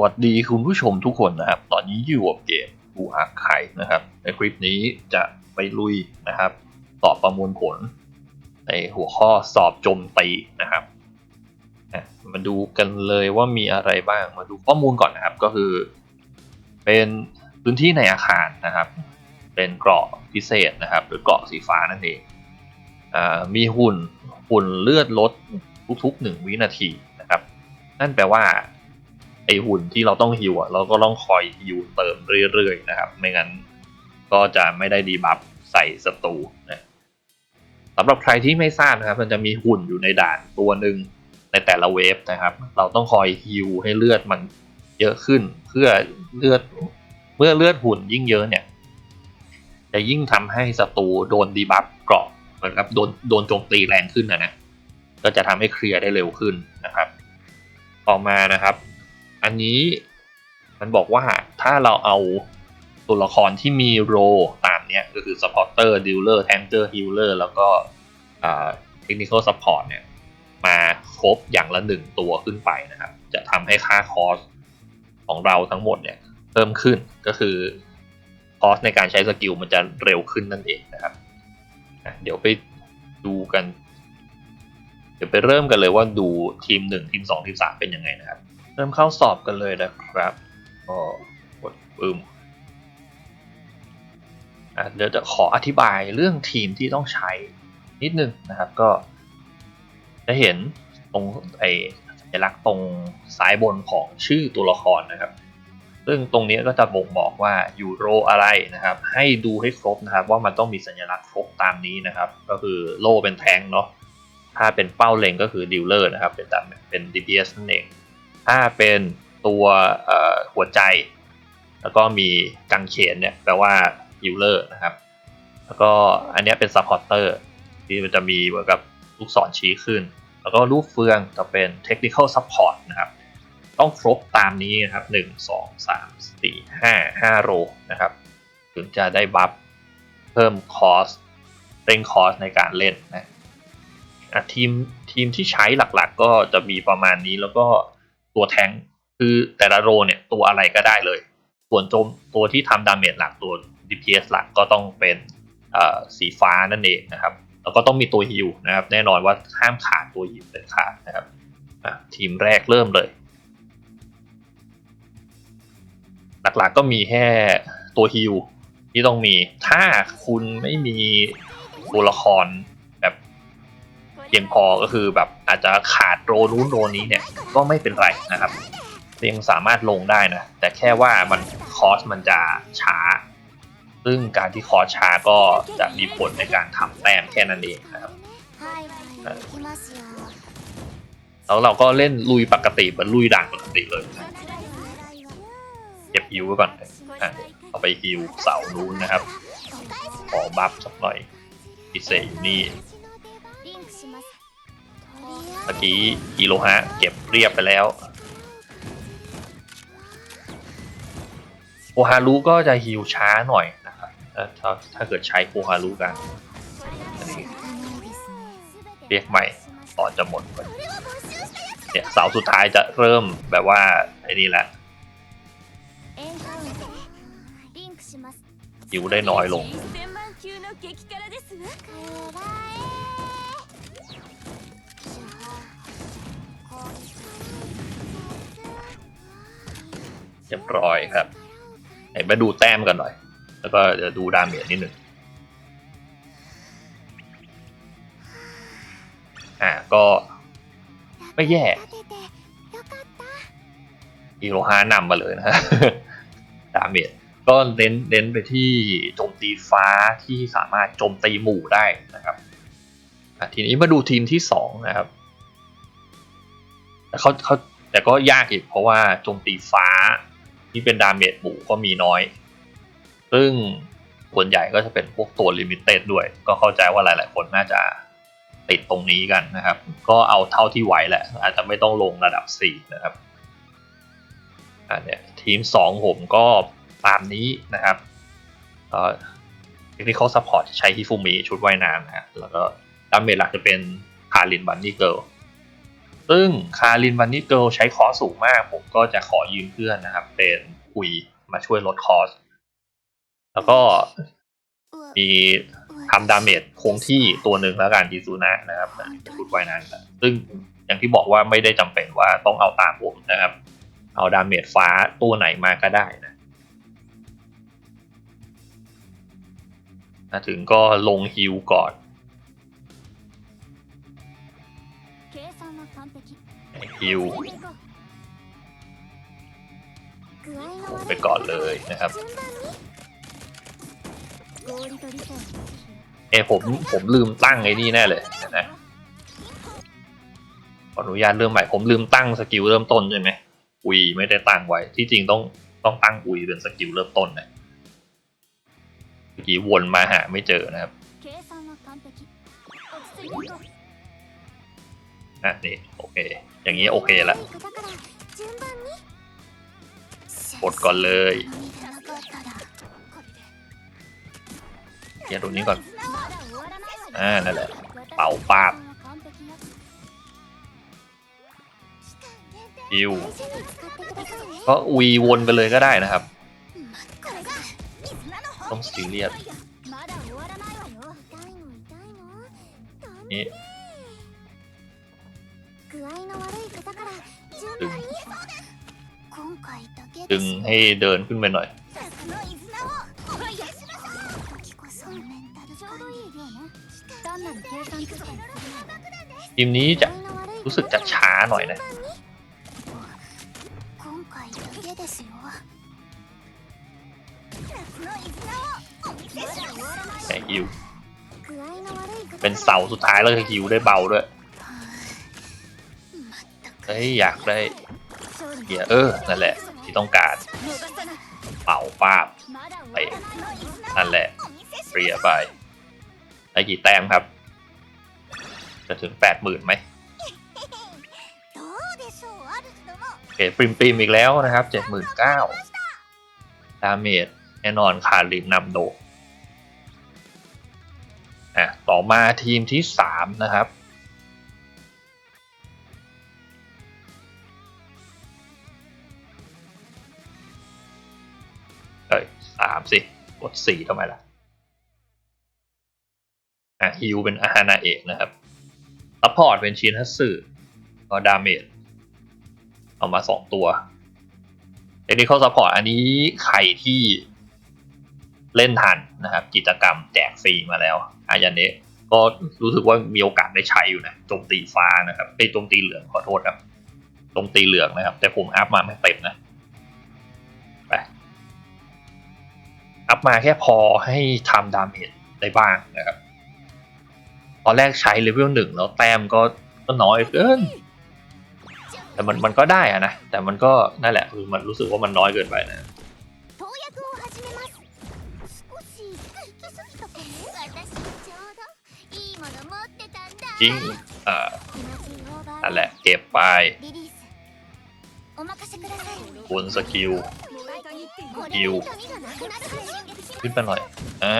วัสดีคุณผู้ชมทุกคนนะครับ ตอนนี้อยู่กับเกมบูอาร์ไคนะครับ ในคลิปนี้จะไปลุยนะครับ ตอบประมวลผล ในหัวข้อสอบโจมตีนะครับ มาดูกันเลยว่ามีอะไรบ้าง มาดูข้อมูลก่อนนะครับ ก็คือ เป็นพื้นที่ในอาคารนะครับ เป็นเกราะพิเศษนะครับ หรือเกราะสีฟ้านั่นเองอมีหุ่นหุ่นเลือดลดทุกๆหนึ่งวินาทีนะครับ นั่นแปลว่า ไอหุ่นที่เราต้องฮิวอะเราก็ต้องคอยฮิวเติมเรื่อยๆนะครับ ไม่งั้นก็จะไม่ได้ดีบัฟใส่ศัตรูนะสำหรับใครที่ไม่ทราบนะครับ มันจะมีหุ่นอยู่ในด่านตัวหนึ่งในแต่ละเวฟนะครับ เราต้องคอยฮิวให้เลือดมันเยอะขึ้น เพื่อเลือดเมื่อเลือดหุ่นยิ่งเยอะเนี่ยจะยิ่งทำให้ศัตรูโดนดีบัฟเกราะเหมือนกับโดนโดนโจมตีแรงขึ้นนะนะก็จะทำให้เคลียร์ได้เร็วขึ้นนะครับ ต่อมานะครับ อันนี้มันบอกว่าถ้าเราเอาตัวละครที่มีโรตามเนี้ยก็คือ supporter dealer tanker healer แล้วก็อ่า technical support เนี่ยมาครบอย่างละหนึ่งตัวขึ้นไปนะครับ จะทำให้ค่าคอสของเราทั้งหมดเนี่ยเพิ่มขึ้นก็คือคอสในการใช้สกิลมันจะเร็วขึ้นนั่นเองนะครับ เดี๋ยวไปดูกัน เดี๋ยวไปเริ่มกันเลยว่าดูทีมหนึ่งทีมสองทีมสามเป็นยังไงนะครับ เริ่มเข้าสอบกันเลยนะครับก็กดปึ้มอะเดี๋ยวจะขออธิบายเรื่องทีมที่ต้องใช้นิดนึงนะครับก็ จะเห็นตรงไอสัญลักษณ์ตรงซ้ายบนของชื่อตัวละครนะครับ ซึ่งตรงนี้ก็จะบ่งบอกว่าอยู่โรอะไรนะครับ ให้ดูให้ครบนะครับ ว่ามันต้องมีสัญลักษณ์ครบตามนี้นะครับ ก็คือโล่เป็นแทงเนาะถ้าเป็นเป้าเล็งก็คือดิลเลอร์นะครับ เป็นตามเป็น DPS นั่นเอง ถ้าเป็นตัวหัวใจ แล้วก็มีกังเขนเนี่ยแปลว่าฮิลเลอร์นะครับ แล้วก็อันนี้เป็นซัพพอร์เตอร์ที่มันจะมีเหมือนกับลูกศรชี้ขึ้น แล้วก็ลูกเฟืองจะเป็นเทคนิคอลซัพพอร์ตนะครับ ต้องครบตามนี้นะครับหนึ่งสองสามสี่ห้าห้าโรนะครับ ถึงจะได้บัฟเพิ่มคอสเร่งคอสในการเล่นนะอะทีมทีมที่ใช้หลักๆก็จะมีประมาณนี้แล้วก็ ตัวแทงคือแต่ละโรเนี่ยตัวอะไรก็ได้เลย ส่วนโจมตัวที่ทำดาเมจหลักตัว DPS หลักก็ต้องเป็นสีฟ้านั่นเองนะครับ แล้วก็ต้องมีตัวฮิวนะครับ แน่นอนว่าห้ามขาดตัวฮิวเป็นขาดนะครับทีมแรกเริ่มเลย หลักๆก็มีแค่ตัวฮิวที่ต้องมีถ้าคุณไม่มีตัวละครแบบเพียงพอก็คือแบบอาจจะขาดโรนู้นโรนี้เนี่ย ก็ไม่เป็นไรนะครับยังสามารถลงได้นะ แต่แค่ว่ามันคอสมันจะช้า ซึ่งการที่คอช้าก็จะมีผลในการทำแต้มแค่นั้นเองนะครับแล้วเราก็เล่นลุยปกติเหมือนลุยด่านปกติเลยเก็บฮิวไว้ก่อนเอาไปฮิวเสานู้นนะครับ ขอบัฟสักหน่อยพิเศษอยู่นี่ เมื่อกี้อิโลฮะเก็บเรียบไปแล้วโอฮารุก็จะฮิวช้าหน่อยนะครับถ้าถ้าเกิดใช้โอฮารุกันเรียกใหม่ต่อจะหมดเนี่ยเสาสุดท้ายจะเริ่มแบบว่าไอ้นี่แหละฮิวได้น้อยลง รียบร้อยครับไหนมาดูแต้มกันหน่อย แล้วก็จะดูดาเมจนิดหนึ่งอ่าก็ ไม่แย่อีโรฮานำมาเลยนะฮะดาเมจก็เน้นเน้นไปที่โจมตีฟ้าที่สามารถโจมตีหมู่ได้นะครับทีนี้มาดูทีมที่สองนะครับ แต่เขาเขาแต่ก็ยากอีกเพราะว่าโจมตีฟ้า ที่เป็นดาเมจหมู่ก็มีน้อย ซึ่งส่วนใหญ่ก็จะเป็นพวกตัวลิมิเต็ดด้วย ก็เข้าใจว่าหลาย ๆ คนน่าจะติดตรงนี้กันนะครับ ก็เอาเท่าที่ไหวแหละ อาจจะไม่ต้องลงระดับ 4 นะครับอันเนี้ยทีม 2 ผมก็ตามนี้นะครับเอ่อ technical support ใช้ฮิฟูมิชุดว่ายน้ำนะฮะแล้วก็ดาเมจหลักจะเป็นคารินบันนี่เกิล ซึ่งคารินวันนี้เกิลใช้คอสสูงมาก ผมก็จะขอยืมเพื่อนนะครับ เป็นคุยมาช่วยลดคอส แล้วก็มีทำดาเมจคงที่ตัวหนึ่งแล้วกันดีซูนะนะครับชุดไว่ายน้นะซึ่งอย่างที่บอกว่าไม่ได้จำเป็นว่าต้องเอาตามผมนะครับ เอาดาเมจฟ้าตัวไหนมาก็ได้นะถึงก็ลงฮิลก่อน ฮิวผมไปก่อนเลยนะครับ เอผมผมลืมตั้งไอ้นี่แน่เลยนะขออนุญาตเริ่มใหม่ผมลืมตั้งสกิลเริ่มต้นใช่ไหมอุยไม่ได้ตั้งไว้ที่จริงต้องต้องตั้งอุยเป็นสกิลเริ่มต้นนะเมื่อกี้วนมาหาไม่เจอนะครับะนี่โอเค อย่างนี้โอเคละกดก่อนเลยเดี๋ยวดูนี้ก่อน อ่า นั่นแหละ เป่าปาบอิวก็วีวนไปเลยก็ได้นะครับ ต้องสีเรียสนี่ ดึง ดึงให้เดินขึ้นไปหน่อย ทีมนี้จะรู้สึกจะช้าหน่อยนะแต่ฮิว เป็นเสาสุดท้ายแล้วฮิวได้เบาด้วย เฮ้ยอยากได้เกียเออนั่นแหละ ที่ต้องการเป่าป้าบไปนั่นแหละเรียไปได้กี่แต้มครับ จะถึงแปดหมื่นไหมโอเคปริมปริมอีกแล้วนะครับเจ็ดหมื่นเก้าดาเมจแน่นอนคาริมนำโดอะต่อมาทีมที่สามนะครับามสิ กดสี่ทำไมล่ะ อะฮิวเป็นอาฮานาเอกนะครับซัพพอร์ตเป็นชินฮัตสึก็ดาเมจเอามาสองตัวเทคนิคอลซัพพอร์ตอันนี้ใครที่เล่นทันนะครับ กิจกรรมแจกฟรีมาแล้ว อายาเนะก็รู้สึกว่ามีโอกาสได้ใช้อยู่นะโจมตีฟ้านะครับไปโจมตีเหลืองขอโทษครับโจมตีเหลืองนะครับ แต่ผมอัพมาไม่เต็มนะัพมาแค่พอให้ทำดาเมจได้บ้างนะครับ ตอนแรกใช้เลเวลหนึ่งแล้วแต้มก็ก็น้อยเกินแต่มันมันก็ได้อะนะ แต่มันก็นั่นแหละคือมันรู้สึกว่ามันน้อยเกินไปนะจริงเอ่านั่นแหละเก็บไปคูณสกิล ยิวขึ้นไปหน่อยอ่า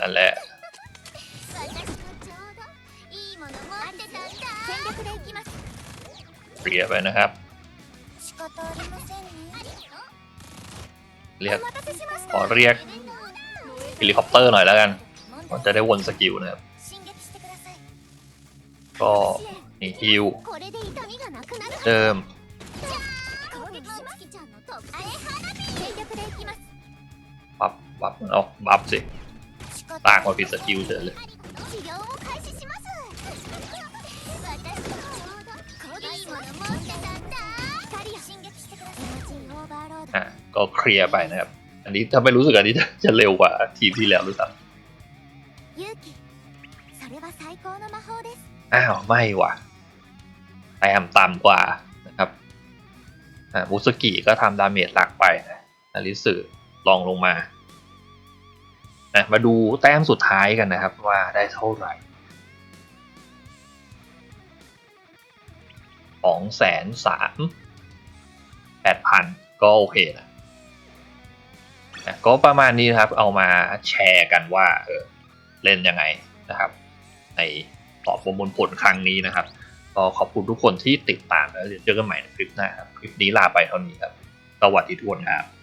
นั่นแหละเรียไปนะครับเรียกขอเรียกเฮลิคอปเตอร์หน่อยแล้วกันมันจะได้วนสกิลนะครับ ก็นี่ฮิวเติม บับบับเอาบับสิตาคนผิดสกิลเฉยเลยอะก็เคลียร์ไปนะครับ อันนี้ถ้าไม่รู้สึกอันนี้จะเร็วกว่าทีที่แล้วหรือเปล่าอ้าวไม่ว่ะแอ้มต่ำกว่านะครับอ่าบุสกิก็ทำดาเมจหลักไปนะ นาริสึลองลงมาอะมาดูแต้มสุดท้ายกันนะครับว่าได้เท่าไหร่สองแสนสามแปดพันก็โอเคนะอะก็ประมาณนี้นะครับเอามาแชร์กันว่าเออเล่นยังไงนะครับ ในตอบประมวลผลครั้งนี้นะครับกก็ขอบคุณทุกคนที่ติดตามแล้วเดี๋ยวเจอกันใหม่ในคลิปหน้าครับ คลิปนี้ลาไปเท่านี้ครับ สวัสดีทุกคนครับ